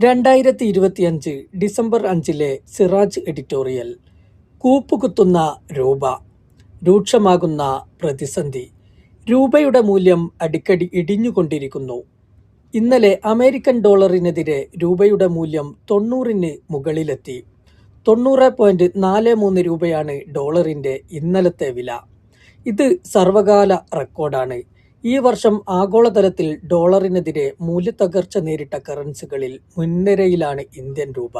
രണ്ടായിരത്തി ഇരുപത്തിയഞ്ച് ഡിസംബർ അഞ്ചിലെ സിറാജ് എഡിറ്റോറിയൽ. കൂപ്പുകുത്തുന്ന രൂപ. രൂക്ഷമാകുന്ന പ്രതിസന്ധി. രൂപയുടെ മൂല്യം അടിക്കടി ഇടിഞ്ഞുകൊണ്ടിരിക്കുന്നു. ഇന്നലെ അമേരിക്കൻ ഡോളറിനെതിരെ രൂപയുടെ മൂല്യം തൊണ്ണൂറിന് മുകളിലെത്തി. തൊണ്ണൂറ് പോയിന്റ് നാല് മൂന്ന് രൂപയാണ് ഡോളറിന്റെ ഇന്നലത്തെ വില. ഇത് സർവകാല റെക്കോർഡാണ്. ഈ വർഷം ആഗോളതലത്തിൽ ഡോളറിനെതിരെ മൂല്യത്തകർച്ച നേരിട്ട കറൻസികളിൽ മുൻനിരയിലാണ് ഇന്ത്യൻ രൂപ.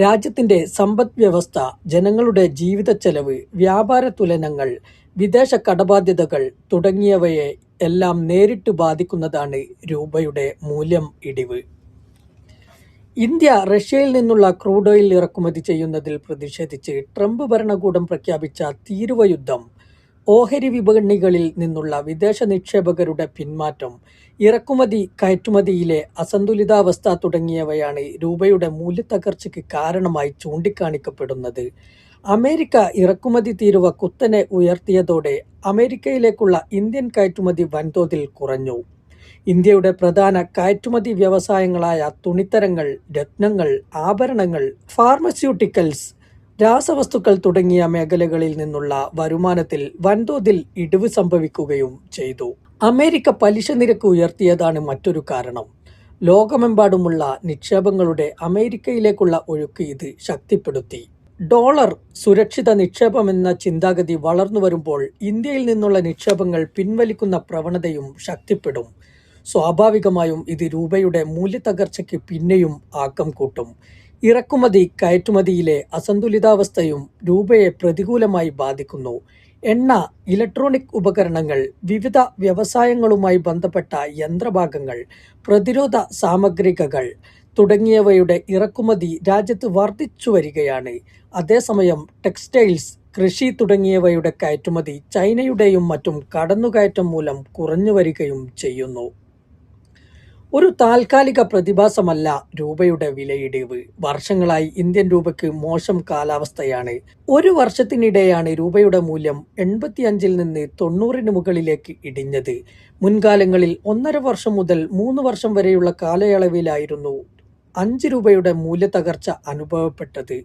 രാജ്യത്തിന്റെ സമ്പദ് വ്യവസ്ഥ ജനങ്ങളുടെ ജീവിതച്ചെലവ് വ്യാപാര തുലനങ്ങൾ വിദേശ കടബാധ്യതകൾ തുടങ്ങിയവയെ എല്ലാം നേരിട്ട് ബാധിക്കുന്നതാണ് രൂപയുടെ മൂല്യം ഇടിവ്. ഇന്ത്യ റഷ്യയിൽ നിന്നുള്ള ക്രൂഡ് ഓയിൽ ഇറക്കുമതി ചെയ്യുന്നതിൽ പ്രതിഷേധിച്ച് ട്രംപ് ഭരണകൂടം പ്രഖ്യാപിച്ച തീരുവ യുദ്ധം ഓഹരി വിപണികളിൽ നിന്നുള്ള വിദേശ നിക്ഷേപകരുടെ പിന്മാറ്റം ഇറക്കുമതി കയറ്റുമതിയിലെ അസന്തുലിതാവസ്ഥ തുടങ്ങിയവയാണ് രൂപയുടെ മൂല്യത്തകർച്ചയ്ക്ക് കാരണമായി ചൂണ്ടിക്കാണിക്കപ്പെടുന്നത്. അമേരിക്ക ഇറക്കുമതി തീരുവ കുത്തനെ ഉയർത്തിയതോടെ അമേരിക്കയിലേക്കുള്ള ഇന്ത്യൻ കയറ്റുമതി വൻതോതിൽ കുറഞ്ഞു. ഇന്ത്യയുടെ പ്രധാന കയറ്റുമതി വ്യവസായങ്ങളായ തുണിത്തരങ്ങൾ രത്നങ്ങൾ ആഭരണങ്ങൾ ഫാർമസ്യൂട്ടിക്കൽസ് രാസവസ്തുക്കൾ തുടങ്ങിയ മേഖലകളിൽ നിന്നുള്ള വരുമാനത്തിൽ വൻതോതിൽ ഇടിവ് സംഭവിക്കുകയും ചെയ്തു. അമേരിക്ക പലിശ നിരക്ക് ഉയർത്തിയതാണ് മറ്റൊരു കാരണം. ലോകമെമ്പാടുമുള്ള നിക്ഷേപങ്ങളുടെ അമേരിക്കയിലേക്കുള്ള ഒഴുക്ക് ഇത് ശക്തിപ്പെടുത്തി. ഡോളർ സുരക്ഷിത നിക്ഷേപമെന്ന ചിന്താഗതി വളർന്നു വരുമ്പോൾ ഇന്ത്യയിൽ നിന്നുള്ള നിക്ഷേപങ്ങൾ പിൻവലിക്കുന്ന പ്രവണതയും ശക്തിപ്പെടും. സ്വാഭാവികമായും ഇത് രൂപയുടെ മൂല്യത്തകർച്ചയ്ക്ക് പിന്നെയും ആക്കം കൂട്ടും. ഇറക്കുമതി കയറ്റുമതിയിലെ അസന്തുലിതാവസ്ഥയും രൂപയെ പ്രതികൂലമായി ബാധിക്കുന്നു. എണ്ണ ഇലക്ട്രോണിക് ഉപകരണങ്ങൾ വിവിധ വ്യവസായങ്ങളുമായി ബന്ധപ്പെട്ട യന്ത്രഭാഗങ്ങൾ പ്രതിരോധ സാമഗ്രികകൾ തുടങ്ങിയവയുടെ ഇറക്കുമതി രാജ്യത്ത് വർദ്ധിച്ചു വരികയാണ്. അതേസമയം ടെക്സ്റ്റൈൽസ് കൃഷി തുടങ്ങിയവയുടെ കയറ്റുമതി ചൈനയുടെയും മറ്റും കടന്നുകയറ്റം മൂലം കുറഞ്ഞു വരികയും ചെയ്യുന്നു. ഒരു താൽക്കാലിക പ്രതിഭാസമല്ല രൂപയുടെ വിലയിടിവ്. വർഷങ്ങളായി ഇന്ത്യൻ രൂപയ്ക്ക് മോശം കാലാവസ്ഥയാണ്. ഒരു വർഷത്തിനിടെയാണ് രൂപയുടെ മൂല്യം എൺപത്തിയഞ്ചിൽ നിന്ന് തൊണ്ണൂറിന് മുകളിലേക്ക് ഇടിഞ്ഞത്. മുൻകാലങ്ങളിൽ ഒന്നര വർഷം മുതൽ മൂന്ന് വർഷം വരെയുള്ള കാലയളവിലായിരുന്നു അഞ്ച് രൂപയുടെ മൂല്യത്തകർച്ച അനുഭവപ്പെട്ടത്.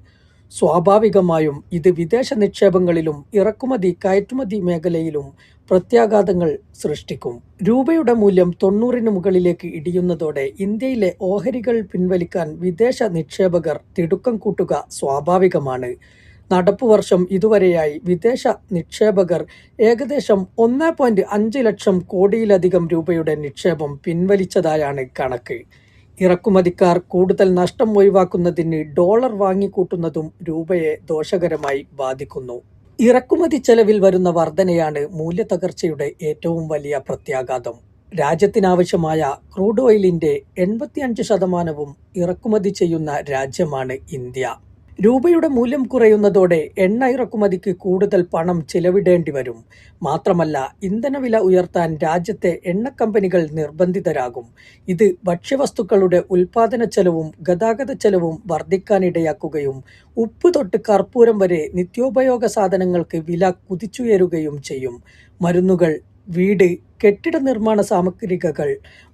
സ്വാഭാവികമായും ഇത് വിദേശ നിക്ഷേപങ്ങളിലും ഇറക്കുമതി കയറ്റുമതി മേഖലയിലും പ്രത്യാഘാതങ്ങൾ സൃഷ്ടിക്കും. രൂപയുടെ മൂല്യം തൊണ്ണൂറിന് മുകളിലേക്ക് ഇടിയുന്നതോടെ ഇന്ത്യയിലെ ഓഹരികൾ പിൻവലിക്കാൻ വിദേശ നിക്ഷേപകർ തിടുക്കം കൂട്ടുക സ്വാഭാവികമാണ്. നടപ്പു വർഷം ഇതുവരെയായി വിദേശ നിക്ഷേപകർ ഏകദേശം ഒന്ന് പോയിന്റ് അഞ്ച് ലക്ഷം കോടിയിലധികം രൂപയുടെ നിക്ഷേപം പിൻവലിച്ചതായാണ് കണക്ക്. ഇറക്കുമതിക്കാർ കൂടുതൽ നഷ്ടം ഒഴിവാക്കുന്നതിന് ഡോളർ വാങ്ങിക്കൂട്ടുന്നതും രൂപയെ ദോഷകരമായി ബാധിക്കുന്നു. ഇറക്കുമതി ചെലവിൽ വരുന്ന വർധനയാണ് മൂല്യത്തകർച്ചയുടെ ഏറ്റവും വലിയ പ്രത്യാഘാതം. രാജ്യത്തിനാവശ്യമായ ക്രൂഡ് ഓയിലിന്റെ എൺപത്തിയഞ്ച് ശതമാനവും ഇറക്കുമതി ചെയ്യുന്ന രാജ്യമാണ് ഇന്ത്യ. രൂപയുടെ മൂല്യം കുറയുന്നതോടെ എണ്ണ ഇറക്കുമതിക്ക് കൂടുതൽ പണം ചിലവിടേണ്ടി വരും. മാത്രമല്ല ഇന്ധനവില ഉയർത്താൻ രാജ്യത്തെ എണ്ണ കമ്പനികൾ നിർബന്ധിതരാകും. ഇത് ഭക്ഷ്യവസ്തുക്കളുടെ ഉൽപാദന ചെലവും ഗതാഗത ചെലവും വർദ്ധിക്കാനിടയാക്കുകയും ഉപ്പ് തൊട്ട് കർപ്പൂരം വരെ നിത്യോപയോഗ സാധനങ്ങൾക്ക് വില കുതിച്ചുയരുകയും ചെയ്യും. മരുന്നുകൾ വീട് കെട്ടിട നിർമ്മാണ സാമഗ്രികൾ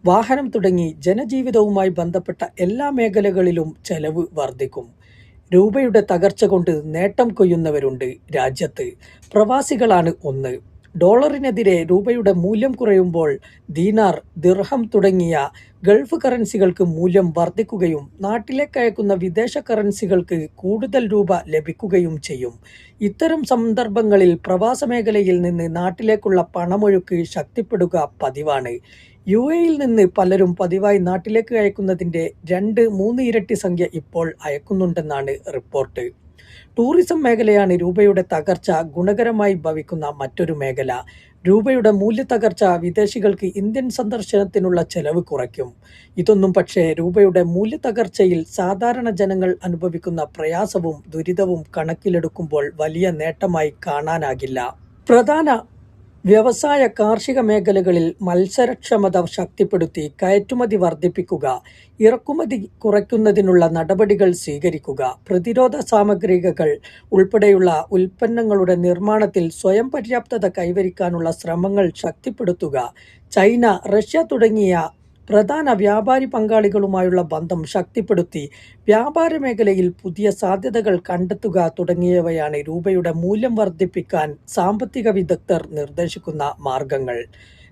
വാഹനം തുടങ്ങി ജനജീവിതവുമായി ബന്ധപ്പെട്ട എല്ലാ മേഖലകളിലും ചെലവ് വർദ്ധിക്കും. രൂപയുടെ തകർച്ച കൊണ്ട് നേട്ടം കൊയ്യുന്നവരുണ്ട് രാജ്യത്ത്. പ്രവാസികളാണ് ഒന്ന്. ഡോളറിനെതിരെ രൂപയുടെ മൂല്യം കുറയുമ്പോൾ ദീനാർ ദിർഹം തുടങ്ങിയ ഗൾഫ് കറൻസികൾക്ക് മൂല്യം വർദ്ധിക്കുകയും നാട്ടിലേക്ക് അയക്കുന്ന വിദേശ കറൻസികൾക്ക് കൂടുതൽ രൂപ ലഭിക്കുകയും ചെയ്യും. ഇത്തരം സന്ദർഭങ്ങളിൽ പ്രവാസ മേഖലയിൽ നിന്ന് നാട്ടിലേക്കുള്ള പണമൊഴുക്ക് ശക്തിപ്പെടുക പതിവാണ്. യു എയിൽ നിന്ന് പലരും പതിവായി നാട്ടിലേക്ക് അയക്കുന്നതിന്റെ രണ്ട് മൂന്ന് ഇരട്ടി സംഖ്യ ഇപ്പോൾ അയക്കുന്നുണ്ടെന്നാണ് റിപ്പോർട്ട്. ടൂറിസം മേഖലയാണ് രൂപയുടെ തകർച്ച ഗുണകരമായി ഭവിക്കുന്ന മറ്റൊരു മേഖല. രൂപയുടെ മൂല്യത്തകർച്ച വിദേശികൾക്ക് ഇന്ത്യൻ സന്ദർശനത്തിനുള്ള ചെലവ് കുറയ്ക്കും. ഇതൊന്നും പക്ഷേ രൂപയുടെ മൂല്യത്തകർച്ചയിൽ സാധാരണ ജനങ്ങൾ അനുഭവിക്കുന്ന പ്രയാസവും ദുരിതവും കണക്കിലെടുക്കുമ്പോൾ വലിയ നേട്ടമായി കാണാനാകില്ല. പ്രധാന വ്യവസായ കാർഷിക മേഖലകളിൽ മത്സരക്ഷമത ശക്തിപ്പെടുത്തി കയറ്റുമതി വർദ്ധിപ്പിക്കുക ഇറക്കുമതി കുറയ്ക്കുന്നതിനുള്ള നടപടികൾ സ്വീകരിക്കുക പ്രതിരോധ സാമഗ്രികൾ ഉൾപ്പെടെയുള്ള ഉൽപ്പന്നങ്ങളുടെ നിർമ്മാണത്തിൽ സ്വയം പര്യാപ്തത കൈവരിക്കാനുള്ള ശ്രമങ്ങൾ ശക്തിപ്പെടുത്തുക ചൈന റഷ്യ തുടങ്ങിയ പ്രധാന വ്യാപാരി പങ്കാളികളുമായുള്ള ബന്ധം ശക്തിപ്പെടുത്തി വ്യാപാര മേഖലയിൽ പുതിയ സാധ്യതകൾ കണ്ടെത്തുക തുടങ്ങിയവയാണ് രൂപയുടെ മൂല്യം വർദ്ധിപ്പിക്കാൻ സാമ്പത്തിക വിദഗ്ധർ നിർദ്ദേശിക്കുന്ന മാർഗങ്ങൾ.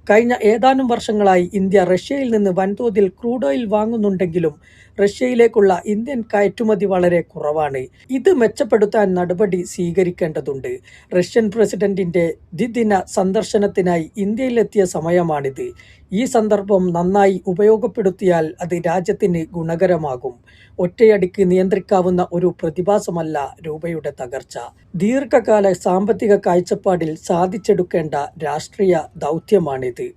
കഴിഞ്ഞ ഏതാനും വർഷങ്ങളായി ഇന്ത്യ റഷ്യയിൽ നിന്ന് വൻതോതിൽ ക്രൂഡ് ഓയിൽ വാങ്ങുന്നുണ്ടെങ്കിലും റഷ്യയിലേക്കുള്ള ഇന്ത്യൻ കയറ്റുമതി വളരെ കുറവാണ്. ഇത് മെച്ചപ്പെടുത്താൻ നടപടി സ്വീകരിക്കേണ്ടതുണ്ട്. റഷ്യൻ പ്രസിഡന്റിന്റെ ദ്വിദിന സന്ദർശനത്തിനായി ഇന്ത്യയിലെത്തിയ സമയമാണിത്. ഈ സന്ദർഭം നന്നായി ഉപയോഗപ്പെടുത്തിയാൽ അത് രാജ്യത്തിന് ഗുണകരമാകും. ഒറ്റയടിക്ക് നിയന്ത്രിക്കാവുന്ന ഒരു പ്രതിഭാസമല്ല രൂപയുടെ തകർച്ച. ദീർഘകാല സാമ്പത്തിക കാഴ്ചപ്പാടിൽ സാധിച്ചെടുക്കേണ്ട രാഷ്ട്രീയ ദൗത്യമാണിത്.